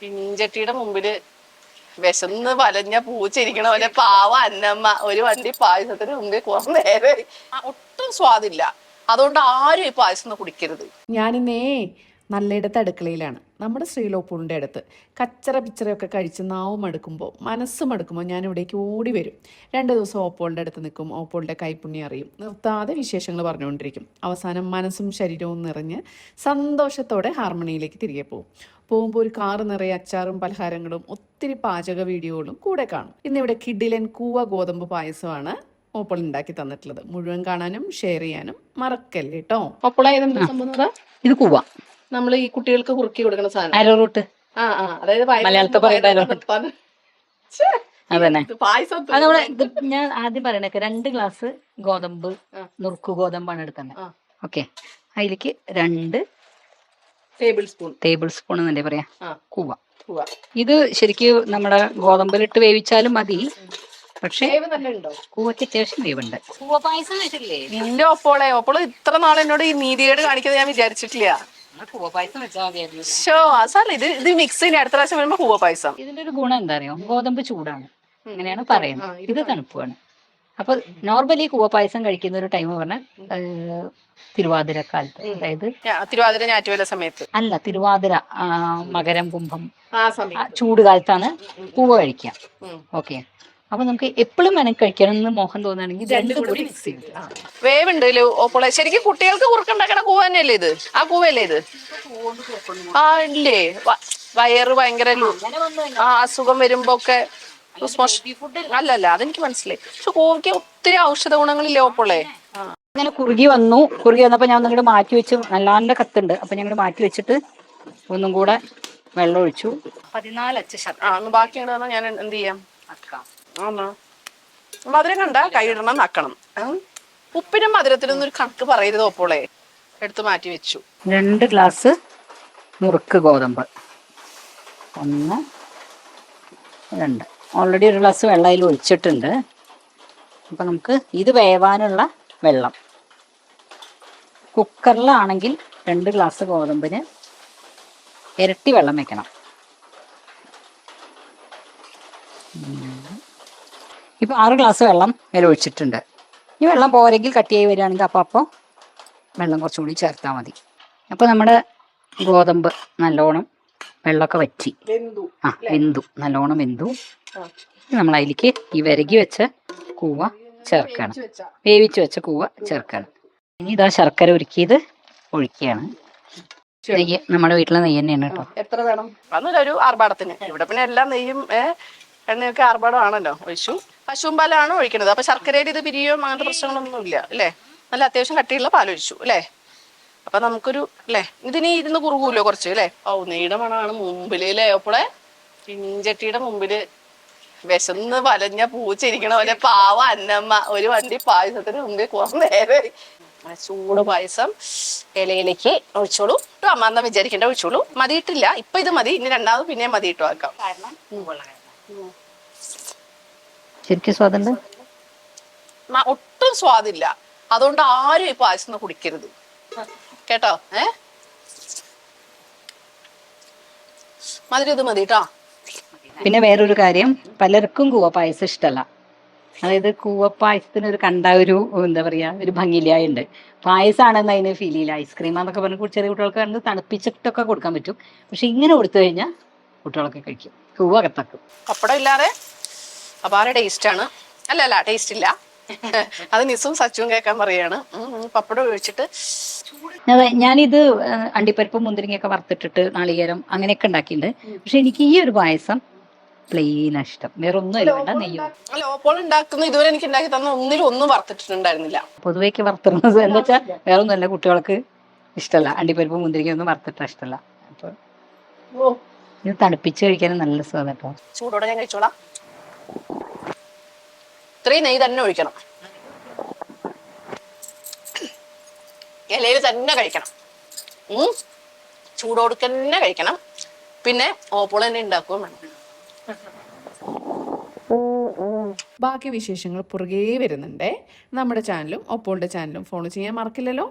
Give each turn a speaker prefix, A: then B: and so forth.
A: ചിഞ്ചട്ടിയുടെ മുമ്പിൽ വിശന്ന് വലഞ്ഞ പൂച്ചിരിക്കണ പോലെ പാവ അന്നമ്മ ഒരു വണ്ടി പായസത്തിന് മുമ്പിൽ കുറേ നേരം ഒട്ടും സ്വാദില്ല. അതുകൊണ്ട് ആരും ഈ പായസം ഒന്നും കുടിക്കരുത്.
B: ഞാനിന്നേ നല്ലയിടത്ത് അടുക്കളയിലാണ്. നമ്മുടെ ശ്രീലോപ്പൂളിന്റെ അടുത്ത്. കച്ചറ പിച്ചറയൊക്കെ കഴിച്ച് നാവും മടുക്കുമ്പോൾ മനസ്സും മടുക്കുമ്പോൾ ഞാൻ ഇവിടേക്ക് ഓടി വരും. രണ്ട് ദിവസം ഓപ്പോളിന്റെ അടുത്ത് നിൽക്കും. ഓപ്പോളിന്റെ കൈപ്പുണ്യം അറിയും. നിർത്താതെ വിശേഷങ്ങൾ പറഞ്ഞുകൊണ്ടിരിക്കും. അവസാനം മനസ്സും ശരീരവും നിറഞ്ഞ് സന്തോഷത്തോടെ ഹാർമണിയിലേക്ക് തിരികെ പോകും. പോകുമ്പോൾ ഒരു കാറ് നിറയെ അച്ചാറും പലഹാരങ്ങളും ഒത്തിരി പാചക വീഡിയോകളും കൂടെ കാണും. ഇന്നിവിടെ കിഡിലൻ കൂവ ഗോതമ്പ് പായസമാണ് ഓപ്പോൾ ഉണ്ടാക്കി തന്നിട്ടുള്ളത്. മുഴുവൻ കാണാനും ഷെയർ ചെയ്യാനും മറക്കല്ലേട്ടോ കേട്ടോ
A: സംഭവം
C: ഇത് കൂവ.
A: നമ്മൾ ഈ കുട്ടികൾക്ക് കുറുക്കി കൊടുക്കുന്ന സാധനം.
C: അരോറൂട്ട്
A: ആ ആ. അതായത്
C: മലയാളത്തിൽ. അതന്നെ.
A: ഇത് പായസം
C: അത് നമ്മൾ ഇത് ഞാൻ ആദ്യം പറയണേക്ക് രണ്ട് ഗ്ലാസ് ഗോതമ്പ്
A: ആ.
C: നുറുക്ക് ഗോതമ്പാണ് എടുക്കുന്നത്
A: ആ.
C: ഓക്കെ. അതിലേക്ക് രണ്ട്
A: ടേബിൾ സ്പൂൺ.
C: ടേബിൾ സ്പൂൺ എന്നല്ലേ പറയാ?
A: ആ.
C: കൂവ.
A: ഉവ്വ.
C: ഇത് ശരിക്ക് നമ്മുടെ ഗോതമ്പിലിട്ട് വേവിച്ചാലും മതി. പക്ഷേ
A: വേവ് തന്നെ ഉണ്ടോ?
C: കൂവയ്ക്ക് അത്യാവശ്യം വേവുണ്ട്. കൂവ പായസം വെച്ചില്ലേ
A: നിന്റെ ഒപ്പോളെ. ഒപ്പോൾ ഇത്ര നാൾ എന്നോട് ഈ നീതികേട് കാണിക്കുന്നത് ഞാൻ വിചാരിച്ചിട്ടില്ല. ഷോ സാർ ഇത് ഇത് മിക്സ് ചെയ്യുന്ന അടുത്ത പ്രാവശ്യം വരുമ്പോ കൂവ പായസം.
C: ഇതിന്റെ ഒരു ഗുണം എന്താ അറിയോ ഗോതമ്പ് ചൂടാണ്. അങ്ങനെയാണ് പറയുന്നത്.
A: ഇത്
C: തണുപ്പാണ് അപ്പൊ നോർമലി കൂവ പായസം കഴിക്കുന്ന ഒരു ടൈം പറഞ്ഞാൽ തിരുവാതിര കാലത്ത്. അതായത്
A: തിരുവാതിര ഞാറ്റുവേല സമയത്ത്.
C: അല്ല തിരുവാതിര ആ, മകരം കുംഭം ചൂട് കാലത്താണ് കൂവ കഴിക്കുക. ഓക്കെ അപ്പൊ നമുക്ക് എപ്പോഴും വേണമെങ്കിൽ കഴിക്കണം എന്ന് മോഹം തോന്നുകയാണെങ്കിൽ രണ്ടും കൂടി മിക്സ് ചെയ്ത്
A: വേവുണ്ട് ഇതിൽ ഓപ്പോളെ ശരിക്കും കുട്ടികൾക്ക് കുറുക്കുണ്ടാക്കണ കൂവ തന്നെയല്ലേ ഇത്? ആ കൂവല്ലേ ഇത്? ആ ഇല്ലേ? വയറ് ഭയങ്കര ആ അസുഖം വരുമ്പോ ഒക്കെ അല്ലല്ല അതെനിക്ക് മനസ്സിലായി. പക്ഷെ കൂവയ്ക്ക് ഒത്തിരി ഔഷധ ഗുണങ്ങളില്ലേ ഓപ്പോളെ? ആ.
C: ഇങ്ങനെ കുറുകി വന്നു. കുറുകി വന്നപ്പോ ഞാൻ ഒന്നും മാറ്റി വെച്ചു നല്ലാണ്ട് കത്തുണ്ട്. അപ്പൊ ഞങ്ങൾ മാറ്റി വെച്ചിട്ട് ഒന്നും കൂടെ വെള്ളം ഒഴിച്ചു. പതിനാല് അച്ഛൻ
A: ആ ഒന്ന് ബാക്കിയുണ്ടെന്ന് ഞാൻ എന്ത് ചെയ്യാം? മധുരം കണ്ട കൈയിടണം നക്കണം. ഉപ്പിനും മധുരത്തിനും ഒരു കണക്ക് പറയരുത് ഓപ്പോളെ എടുത്തു മാറ്റി വെച്ചു.
C: രണ്ട് ഗ്ലാസ് മുറുക്ക് ഗോതമ്പ്. ഒന്ന് രണ്ട്. ഓൾറെഡി ഒരു ഗ്ലാസ് വെള്ളം അതിൽ ഒഴിച്ചിട്ടുണ്ട്. അപ്പം നമുക്ക് ഇത് വേവാനുള്ള വെള്ളം. കുക്കറിലാണെങ്കിൽ രണ്ട് ഗ്ലാസ് ഗോതമ്പിന് ഇരട്ടി വെള്ളം വെക്കണം. ഇപ്പം ആറ് ഗ്ലാസ് വെള്ളം ഒഴിച്ചിട്ടുണ്ട്. ഈ വെള്ളം പോരെങ്കിൽ കട്ടിയായി വരികയാണെങ്കിൽ അപ്പോൾ അപ്പോൾ വെള്ളം കുറച്ചും കൂടി ചേർത്താൽ മതി. അപ്പോൾ നമ്മുടെ ഗോതമ്പ് നല്ലോണം വെള്ളമൊക്കെ വറ്റി. ആ വെന്തു. നല്ലോണം വെന്തു. നമ്മൾ അതിലേക്ക് ഈ വിരകി വെച്ച കൂവ ചേർക്കണം.
A: വെച്ചാ.
C: വേവിച്ച് വെച്ച കൂവ ചേർക്കണം. ഇനി ഇതാ ശർക്കര ഒരുക്കിയത് ഒഴിക്കുകയാണ്. നെയ്യ് നമ്മുടെ വീട്ടിലെ നെയ്യ് തന്നെയാണ് കേട്ടോ.
A: എത്ര വേണം? ഒരു ആർഭാടത്തിന്. ഇവിടെ പിന്നെ എല്ലാ നെയ്യും എണ്ണയൊക്കെ ആർഭാടമാണല്ലോ. ഒഴിച്ചു. പശുവും പാലാണ് ഒഴിക്കുന്നത്. അപ്പൊ ശർക്കരയിൽ ഇത് പിരിയോ അങ്ങനത്തെ പ്രശ്നങ്ങളൊന്നും ഇല്ല അല്ലേ? നല്ല അത്യാവശ്യം കട്ടിയുള്ള പാൽ ഒഴിച്ചു അല്ലേ? അപ്പൊ നമുക്കൊരു അല്ലേ? ഇതിനി ഇരുന്ന് കുറുകൂല്ലോ കുറച്ച് അല്ലേ? ഓ നീടെ മണമാണ് മുമ്പിൽ അല്ലേ? അപ്പോളെ പിഞ്ചട്ടിയുടെ മുമ്പിൽ വിശന്ന് വലഞ്ഞ പൂച്ചിരിക്കണ പോലെ പാവ അന്നമ്മ. ഒരു വണ്ടി പായസത്തിന് മുമ്പിൽ കുറേ നേരം ചൂട് പായസം ഇലയിലേക്ക് ഒഴിച്ചോളൂ. കേട്ടോ അമ്മ എന്നാ വിചാരിക്കേണ്ട ഒഴിച്ചോളൂ. മതിയിട്ടില്ല. ഇപ്പൊ ഇത് മതി. ഇനി രണ്ടാമത് പിന്നെ മതിയിട്ടു ആക്കാം
C: ശരിക്കും സ്വാദുണ്ട്
A: ഒട്ടും സ്വാദില്ല. അതുകൊണ്ട് ആരും ഈ പായസം കുടിക്കരുത്. കേട്ടോ? ഏ? മതി ഇത് മതി കേട്ടോ
C: പിന്നെ വേറൊരു കാര്യം. പലർക്കും കൂവ പായസം ഇഷ്ടമല്ല അതായത് കൂവപ്പായസത്തിന് ഒരു കണ്ട ഒരു എന്താ പറയാ ഒരു ഭംഗിയിലായുണ്ട്. പായസമാണെന്ന് അതിന് ഫീൽ ചെയ്യില്ല. ഐസ്ക്രീം എന്നൊക്കെ പറഞ്ഞ് ചെറിയ കുട്ടികൾക്ക് കണ്ട് തണുപ്പിച്ചിട്ടൊക്കെ കൊടുക്കാൻ പറ്റും. പക്ഷെ ഇങ്ങനെ കൊടുത്തു കഴിഞ്ഞാൽ കുട്ടികളൊക്കെ കഴിക്കും. കൂവ കത്തക്കും.
A: കപ്പടം ഇല്ലാതെ? അപാര ടേസ്റ്റ് ആണ് അല്ല അല്ല ടേസ്റ്റ് ഇല്ല. അത് നിസും സച്ചുവും കേൾക്കാൻ പറയാണ് പപ്പടം ഒഴിച്ചിട്ട്.
C: ഞാനിത് അണ്ടിപ്പരിപ്പും മുന്തിരിങ്ങയൊക്കെ വറുത്തിട്ടിട്ട് നാളികേരം അങ്ങനെയൊക്കെ ഉണ്ടാക്കിയിട്ടുണ്ട്. പക്ഷെ എനിക്ക് ഈ ഒരു പായസം പ്ലെയിൻ ഇഷ്ടം. വേറെ ഒന്നും വേണ്ട നെയ്യോ?
A: അല്ല ഓപ്പോൾ ഉണ്ടാക്കുന്ന ഇതുവരെ എനിക്ക് ഉണ്ടാക്കി തന്ന ഒന്നിലും ഒന്നും വറുത്തിട്ടുണ്ടായിരുന്നില്ല
C: പൊതുവേക്ക് വറുത്തിരുന്നത് എന്താ വെച്ചാൽ വേറെ ഒന്നുമല്ല കുട്ടികൾക്ക് ഇഷ്ടമല്ല അണ്ടിപ്പരിപ്പ് മുന്തിരിങ്ങ ഒന്നും വറുത്തിട്ടാ ഇഷ്ടമല്ല അപ്പൊ ഇത് തണുപ്പിച്ച് കഴിക്കാനും നല്ല സ്വാദം കേട്ടോ.
A: ചൂടോടെ ഞാൻ കഴിച്ചോളാം. ഇത്രയും നെയ്യ് തന്നെ ഒഴിക്കണം. ഇലയിൽ തന്നെ കഴിക്കണം. ചൂടോടുക്ക് തന്നെ കഴിക്കണം. പിന്നെ ഓപ്പോൾ തന്നെ ഉണ്ടാക്കുകയും വേണം.
B: ബാക്കി വിശേഷങ്ങൾ പുറകെ വരുന്നുണ്ട്. നമ്മുടെ ചാനലും ഒപ്പോളുടെ ചാനലും ഫോളോ ചെയ്യാൻ മറക്കില്ലല്ലോ.